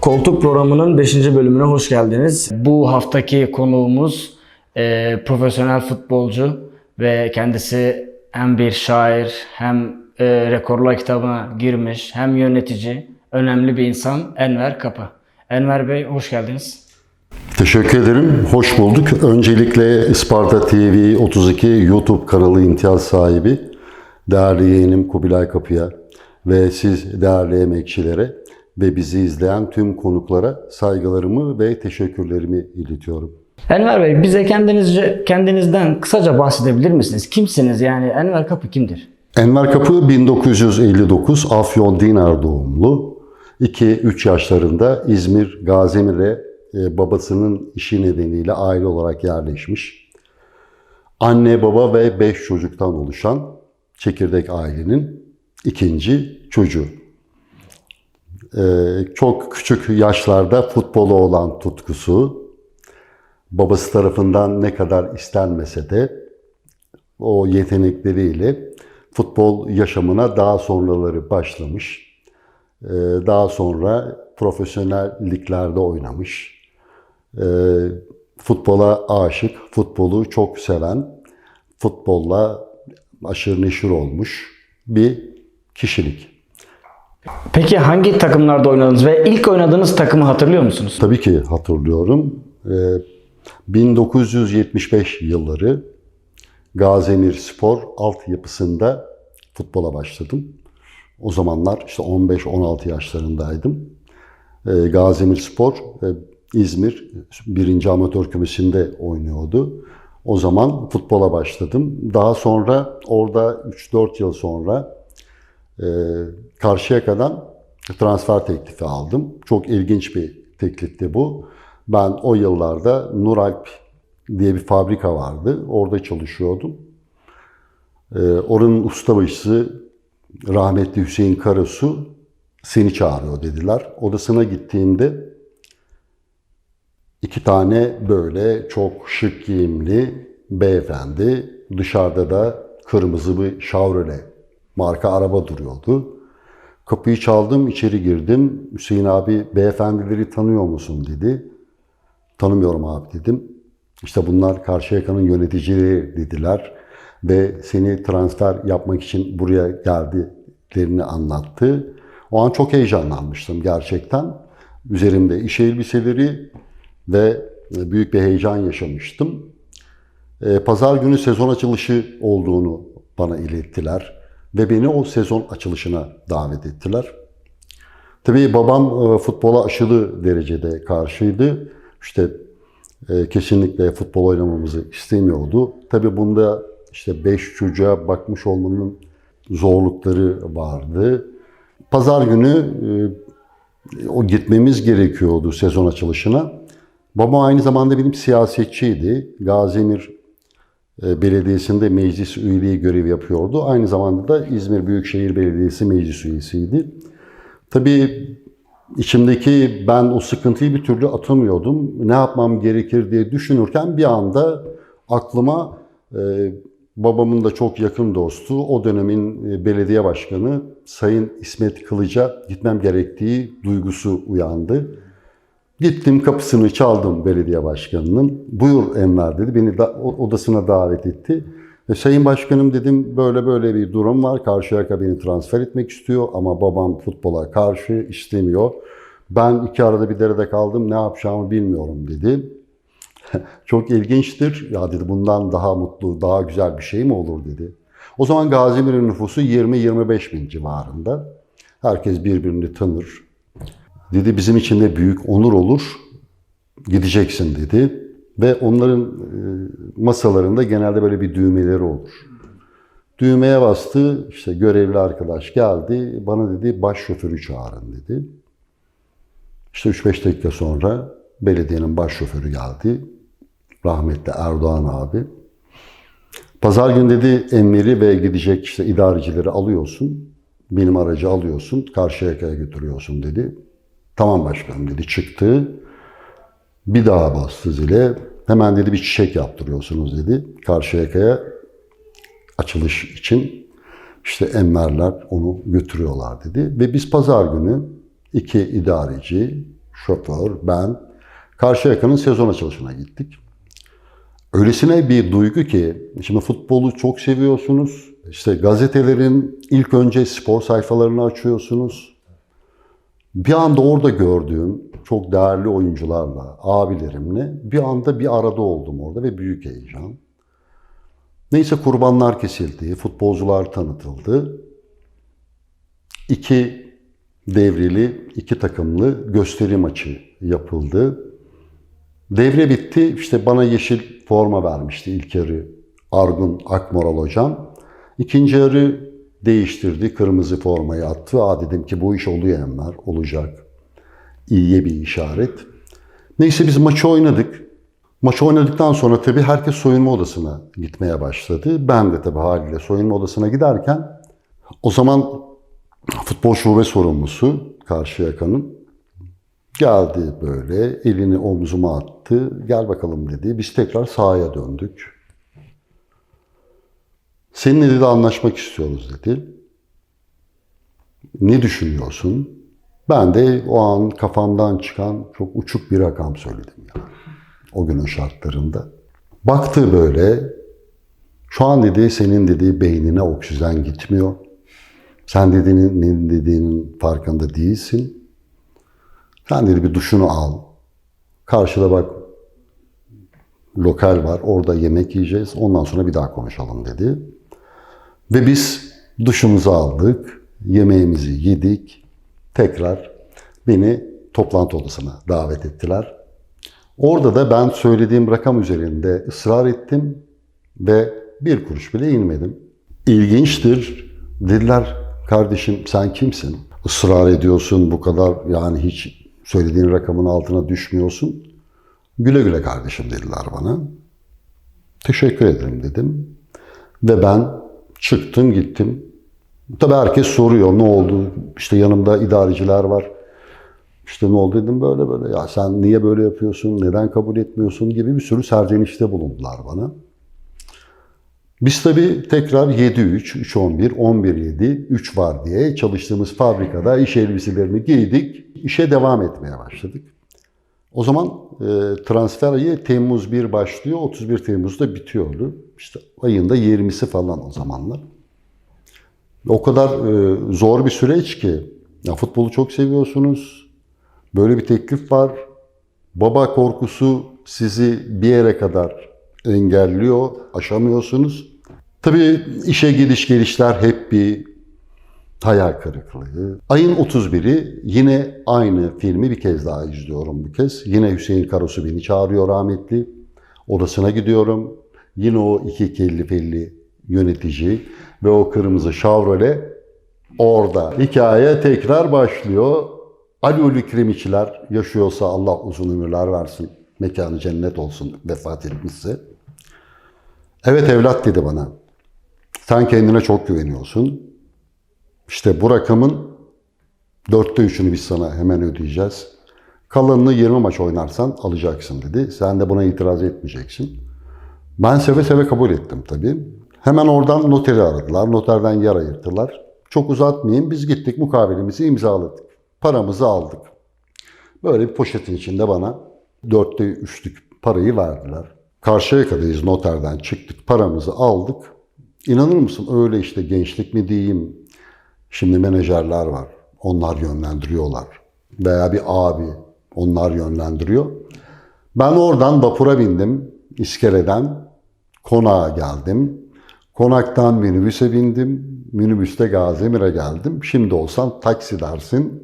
Koltuk programının 5. bölümüne hoş geldiniz. Bu haftaki konuğumuz e, profesyonel futbolcu ve kendisi hem bir şair hem e, rekorlar kitabına girmiş hem yönetici, önemli bir insan Enver Kapı. Enver Bey hoş geldiniz. Teşekkür ederim. Hoş bulduk. Öncelikle Isparta TV 32 YouTube kanalı imtiyaz sahibi değerli yeğenim Kubilay Kapı'ya ve siz değerli emekçilere ve bizi izleyen tüm konuklara saygılarımı ve teşekkürlerimi iletiyorum. Enver Bey bize kendinizce kendinizden kısaca bahsedebilir misiniz? Kimsiniz yani Enver Kapı kimdir? Enver Kapı 1959 Afyon Dinar doğumlu. 2-3 yaşlarında İzmir Gazemir'e babasının işi nedeniyle aile olarak yerleşmiş. Anne, baba ve 5 çocuktan oluşan çekirdek ailenin ikinci çocuğu. E, çok küçük yaşlarda futbola olan tutkusu, babası tarafından ne kadar istenmese de o yetenekleriyle futbol yaşamına daha sonraları başlamış. Ee, Daha sonra profesyonel liglerde oynamış. Ee, Futbola aşık, futbolu çok seven, futbolla aşırı neşir olmuş bir kişilik. Peki hangi takımlarda oynadınız ve ilk oynadığınız takımı hatırlıyor musunuz? Tabii ki hatırlıyorum. Ee, 1975 yılları Gazemir Spor altyapısında futbola başladım. O zamanlar işte 15-16 yaşlarındaydım. Ee, Gazemir Spor e, İzmir 1. Amatör Kümesi'nde oynuyordu. O zaman futbola başladım. Daha sonra orada 3-4 yıl sonra e, Karşıyaka'dan transfer teklifi aldım. Çok ilginç bir teklifti bu. Ben o yıllarda Nuralp diye bir fabrika vardı. Orada çalışıyordum. Ee, oranın ustabaşısı rahmetli Hüseyin Karasu seni çağırıyor dediler. Odasına gittiğimde iki tane böyle çok şık giyimli beyefendi dışarıda da kırmızı bir Chevrolet marka araba duruyordu. Kapıyı çaldım, içeri girdim. Hüseyin abi beyefendileri tanıyor musun dedi. Tanımıyorum abi dedim. İşte bunlar Karşıyaka'nın yöneticileri dediler ve seni transfer yapmak için buraya geldiklerini anlattı. O an çok heyecanlanmıştım gerçekten. Üzerimde iş elbiseleri ve büyük bir heyecan yaşamıştım. Ee, Pazar günü sezon açılışı olduğunu bana ilettiler ve beni o sezon açılışına davet ettiler. Tabii babam e, futbola aşırı derecede karşıydı. İşte e, kesinlikle futbol oynamamızı istemiyordu. Tabii bunda işte beş çocuğa bakmış olmanın zorlukları vardı. Pazar günü e, o gitmemiz gerekiyordu sezon açılışına. Babam aynı zamanda benim siyasetçiydi. Gazimir e, Belediyesi'nde meclis üyeliği görevi yapıyordu. Aynı zamanda da İzmir Büyükşehir Belediyesi meclis üyesiydi. Tabii içimdeki ben o sıkıntıyı bir türlü atamıyordum. Ne yapmam gerekir diye düşünürken bir anda aklıma e, babamın da çok yakın dostu, o dönemin e, belediye başkanı Sayın İsmet Kılıç'a gitmem gerektiği duygusu uyandı. Gittim kapısını çaldım belediye başkanının. Buyur Enver dedi. Beni da, odasına davet etti. E, Sayın Başkanım dedim böyle böyle bir durum var. Karşıyaka beni transfer etmek istiyor ama babam futbola karşı istemiyor. Ben iki arada bir derede kaldım ne yapacağımı bilmiyorum dedi. Çok ilginçtir. Ya dedi bundan daha mutlu, daha güzel bir şey mi olur dedi. O zaman Gazimir'in nüfusu 20-25 bin civarında. Herkes birbirini tanır. Dedi bizim için de büyük onur olur. Gideceksin dedi. Ve onların e, masalarında genelde böyle bir düğmeleri olur. Düğmeye bastı, işte görevli arkadaş geldi. Bana dedi baş şoförü çağırın dedi. İşte 3-5 dakika sonra belediyenin baş şoförü geldi. Rahmetli Erdoğan abi. Pazar günü dedi emiri ve gidecek işte idarecileri alıyorsun. Benim aracı alıyorsun. Karşıyaka'ya götürüyorsun dedi. Tamam başkanım dedi. Çıktı. Bir daha bastı zile. Hemen dedi bir çiçek yaptırıyorsunuz dedi. Karşıyaka'ya açılış için. İşte Enverler onu götürüyorlar dedi. Ve biz pazar günü iki idareci, şoför, ben Karşıyaka'nın sezon açılışına gittik. Öylesine bir duygu ki, şimdi futbolu çok seviyorsunuz. İşte gazetelerin ilk önce spor sayfalarını açıyorsunuz. Bir anda orada gördüğüm çok değerli oyuncularla, abilerimle bir anda bir arada oldum orada ve büyük heyecan. Neyse kurbanlar kesildi, futbolcular tanıtıldı. İki devrili, iki takımlı gösteri maçı yapıldı. Devre bitti. İşte bana yeşil forma vermişti ilk yarı Argun Akmoral hocam. İkinci yarı değiştirdi. Kırmızı formayı attı. Aa dedim ki bu iş oluyor Enver. Olacak. İyiye bir işaret. Neyse biz maçı oynadık. Maçı oynadıktan sonra tabii herkes soyunma odasına gitmeye başladı. Ben de tabii haliyle soyunma odasına giderken o zaman futbol şube sorumlusu Karşıyaka'nın Geldi böyle, elini omzuma attı. Gel bakalım dedi. Biz tekrar sahaya döndük. Seninle dedi anlaşmak istiyoruz dedi. Ne düşünüyorsun? Ben de o an kafamdan çıkan çok uçuk bir rakam söyledim ya. O günün şartlarında. Baktı böyle. Şu an dedi senin dediği beynine oksijen gitmiyor. Sen dediğinin dediğinin farkında değilsin. Sen bir duşunu al. Karşıda bak lokal var. Orada yemek yiyeceğiz. Ondan sonra bir daha konuşalım dedi. Ve biz duşumuzu aldık. Yemeğimizi yedik. Tekrar beni toplantı odasına davet ettiler. Orada da ben söylediğim rakam üzerinde ısrar ettim ve bir kuruş bile inmedim. İlginçtir. Dediler kardeşim sen kimsin? Israr ediyorsun bu kadar yani hiç söylediğin rakamın altına düşmüyorsun. Güle güle kardeşim dediler bana. Teşekkür ederim dedim. Ve ben çıktım gittim. Tabii herkes soruyor ne oldu? İşte yanımda idareciler var. İşte ne oldu dedim böyle böyle. Ya sen niye böyle yapıyorsun? Neden kabul etmiyorsun? Gibi bir sürü serzenişte bulundular bana. Biz tabii tekrar 7-3, 3-11, 11-7, 3 var diye çalıştığımız fabrikada iş elbiselerini giydik. işe devam etmeye başladık. O zaman e, transfer ayı Temmuz 1 başlıyor, 31 Temmuz'da bitiyordu. İşte ayında 20'si falan o zamanlar. O kadar e, zor bir süreç ki. Ya futbolu çok seviyorsunuz. Böyle bir teklif var. Baba korkusu sizi bir yere kadar engelliyor, aşamıyorsunuz. Tabii işe gidiş gelişler hep bir hayal kırıklığı. Ayın 31'i yine aynı filmi bir kez daha izliyorum bu kez. Yine Hüseyin Karasu beni çağırıyor rahmetli. Odasına gidiyorum. Yine o iki kelli felli yönetici ve o kırmızı Chevrolet orada. Hikaye tekrar başlıyor. Ali Ulu Kiremiçiler yaşıyorsa Allah uzun ömürler versin. Mekanı cennet olsun vefat etmişse. Evet evlat dedi bana. Sen kendine çok güveniyorsun. İşte bu rakamın dörtte üçünü biz sana hemen ödeyeceğiz. Kalanını 20 maç oynarsan alacaksın dedi. Sen de buna itiraz etmeyeceksin. Ben seve seve kabul ettim tabii. Hemen oradan noteri aradılar. Noterden yer ayırttılar. Çok uzatmayayım. Biz gittik mukavelemizi imzaladık. Paramızı aldık. Böyle bir poşetin içinde bana dörtte üçlük parayı verdiler. Karşıyaka'dayız noterden çıktık. Paramızı aldık. İnanır mısın öyle işte gençlik mi diyeyim. Şimdi menajerler var. Onlar yönlendiriyorlar. Veya bir abi onlar yönlendiriyor. Ben oradan vapura bindim. İskele'den konağa geldim. Konaktan minibüse bindim. Minibüste Gaziemir'e geldim. Şimdi olsan taksi dersin.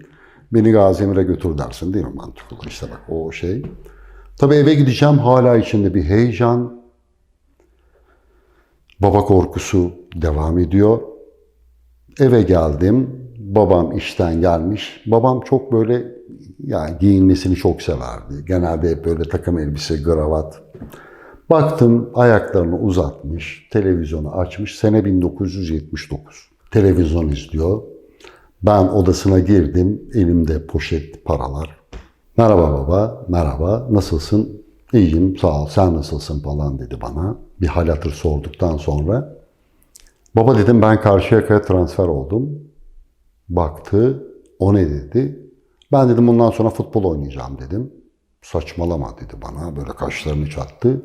Beni Gaziemir'e götür dersin değil mi mantıklı? İşte bak o şey. Tabii eve gideceğim hala içinde bir heyecan. Baba korkusu devam ediyor. Eve geldim. Babam işten gelmiş. Babam çok böyle yani giyinmesini çok severdi. Genelde hep böyle takım elbise, kravat. Baktım ayaklarını uzatmış, televizyonu açmış. Sene 1979. Televizyon izliyor. Ben odasına girdim. Elimde poşet paralar. Merhaba baba, merhaba, nasılsın? İyiyim, sağ ol, sen nasılsın falan dedi bana. Bir hal hatır sorduktan sonra. Baba dedim ben Karşıyaka'ya transfer oldum. Baktı, o ne dedi? Ben dedim bundan sonra futbol oynayacağım dedim. Saçmalama dedi bana, böyle kaşlarını çattı.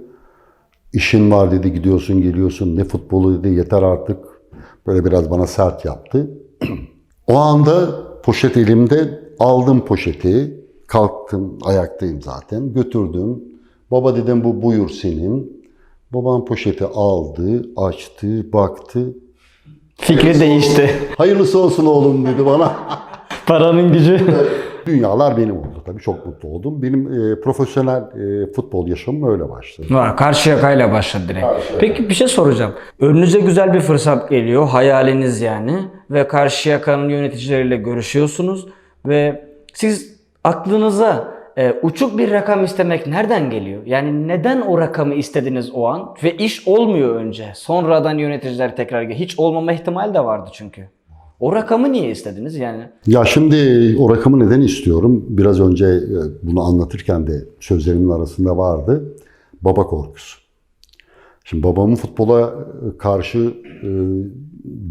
İşin var dedi, gidiyorsun geliyorsun, ne futbolu dedi, yeter artık. Böyle biraz bana sert yaptı. O anda poşet elimde aldım poşeti. Kalktım, ayaktayım zaten. Götürdüm. Baba dedim bu buyur senin. Babam poşeti aldı, açtı, baktı. Fikri değişti. Hayırlısı olsun oğlum dedi bana. Paranın gücü. Dünyalar benim oldu tabii. Çok mutlu oldum. Benim e, profesyonel e, futbol yaşamım öyle başladı. Var, karşı yakayla başladı direkt. Peki bir şey soracağım. Önünüze güzel bir fırsat geliyor. Hayaliniz yani. Ve karşı yakanın yöneticileriyle görüşüyorsunuz. Ve siz aklınıza e, uçuk bir rakam istemek nereden geliyor? Yani neden o rakamı istediniz o an? Ve iş olmuyor önce. Sonradan yöneticiler tekrar Hiç olmama ihtimali de vardı çünkü. O rakamı niye istediniz yani? Ya şimdi o rakamı neden istiyorum? Biraz önce e, bunu anlatırken de sözlerimin arasında vardı. Baba korkusu. Şimdi babamın futbola e, karşı e,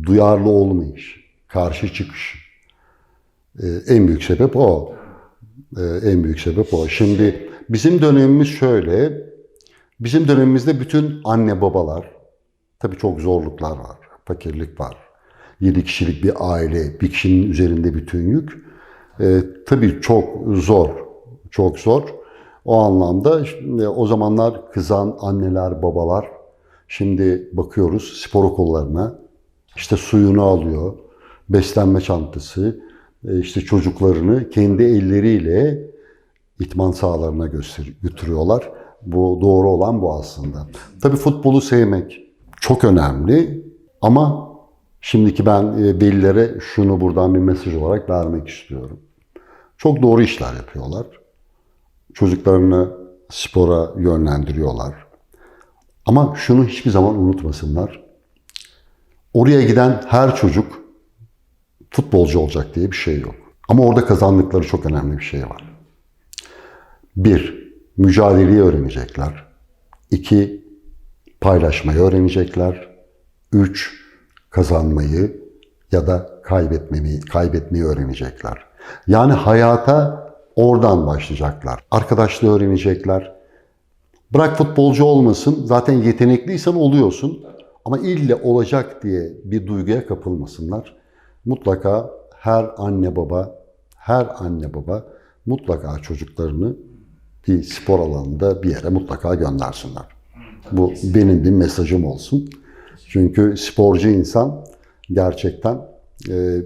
duyarlı olmayış, karşı çıkış. E, en büyük sebep o. E, en büyük sebep o. Şimdi bizim dönemimiz şöyle. Bizim dönemimizde bütün anne babalar, tabii çok zorluklar var, fakirlik var. 7 kişilik bir aile, bir kişinin üzerinde bütün yük. E, tabii çok zor, çok zor. O anlamda şimdi o zamanlar kızan anneler, babalar, şimdi bakıyoruz spor okullarına, işte suyunu alıyor, beslenme çantası, işte çocuklarını kendi elleriyle itman sahalarına göster- götürüyorlar. Bu doğru olan bu aslında. Tabii futbolu sevmek çok önemli ama şimdiki ben e, velilere şunu buradan bir mesaj olarak vermek istiyorum. Çok doğru işler yapıyorlar. Çocuklarını spora yönlendiriyorlar. Ama şunu hiçbir zaman unutmasınlar. Oraya giden her çocuk futbolcu olacak diye bir şey yok. Ama orada kazandıkları çok önemli bir şey var. Bir, mücadeleyi öğrenecekler. İki, paylaşmayı öğrenecekler. Üç, kazanmayı ya da kaybetmeyi, kaybetmeyi öğrenecekler. Yani hayata oradan başlayacaklar. Arkadaşlığı öğrenecekler. Bırak futbolcu olmasın, zaten yetenekliysen oluyorsun. Ama ille olacak diye bir duyguya kapılmasınlar. Mutlaka her anne baba, her anne baba mutlaka çocuklarını bir spor alanında bir yere mutlaka göndersinler. Bu benim bir mesajım olsun. Çünkü sporcu insan gerçekten e,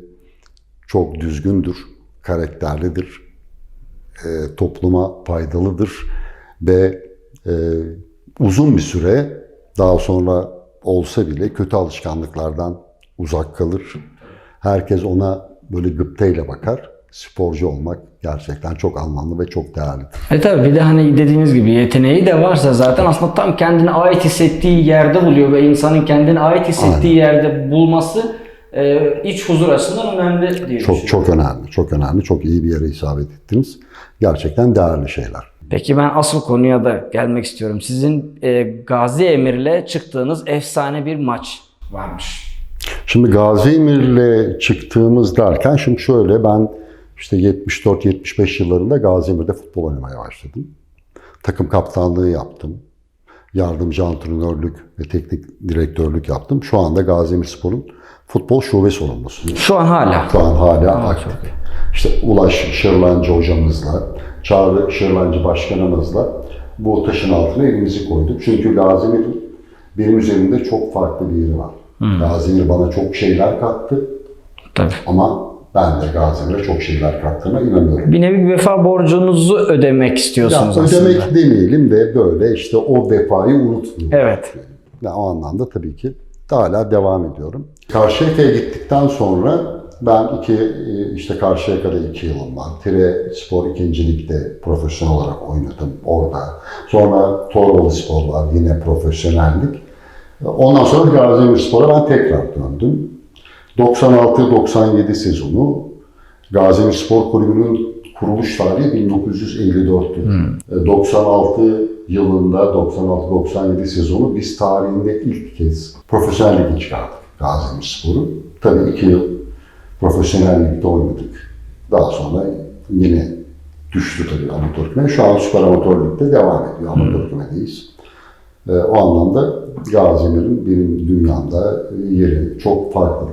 çok düzgündür, karakterlidir, e, topluma faydalıdır ve e, uzun bir süre daha sonra olsa bile kötü alışkanlıklardan uzak kalır. Herkes ona böyle gıpteyle bakar. Sporcu olmak gerçekten çok anlamlı ve çok değerlidir. E tabi bir de hani dediğiniz gibi yeteneği de varsa zaten aslında tam kendine ait hissettiği yerde buluyor ve insanın kendine ait hissettiği yerde bulması e, iç huzur açısından önemli diye Çok çok önemli, çok önemli. Çok iyi bir yere isabet ettiniz. Gerçekten değerli şeyler. Peki ben asıl konuya da gelmek istiyorum. Sizin e, Gazi Emir'le çıktığınız efsane bir maç varmış. Şimdi Gazi Emir'le çıktığımız derken şimdi şöyle ben işte 74-75 yıllarında Gazi Emir'de futbol oynamaya başladım. Takım kaptanlığı yaptım. Yardımcı antrenörlük ve teknik direktörlük yaptım. Şu anda Gazi Emir Spor'un futbol şube sorumlusuyum. Şu an hala. Şu an hala aktif. İşte Ulaş Şırlancı hocamızla, Çağrı Şırlancı başkanımızla bu taşın altına elimizi koyduk. Çünkü Gazi Emir'in benim üzerimde çok farklı bir yeri var. Gazi Emir bana çok şeyler kattı Tabii. ama ben de Gazi Emir'e çok şeyler kattığına inanıyorum. Bir nevi vefa borcunuzu ödemek Ya istiyorsunuz ödemek aslında. demeyelim de böyle işte o vefayı unutmayalım. Evet. Ya o anlamda tabii ki hala devam ediyorum. Karşıyaka'ya gittikten sonra ben iki e, işte Karşıyaka'da iki yılım var. Tire Spor 2. Lig'de profesyonel olarak oynadım orada. Sonra Torbalı Spor var yine profesyonellik. Ondan sonra Gaziemir Spor'a ben tekrar döndüm. 96-97 sezonu Gaziemir Spor Kulübü'nün kuruluş tarihi 1954'tü. E, 96 yılında 96-97 sezonu biz tarihinde ilk kez profesyonel lige çıkardık Gaziantepspor'u. Tabii iki yıl profesyonel ligde oynadık. Daha sonra yine düştü tabii amatör küme. Şu an süper amatör ligde devam ediyor. Amatör kümedeyiz. E, o anlamda Gaziantep'in benim dünyamda yeri çok farklı.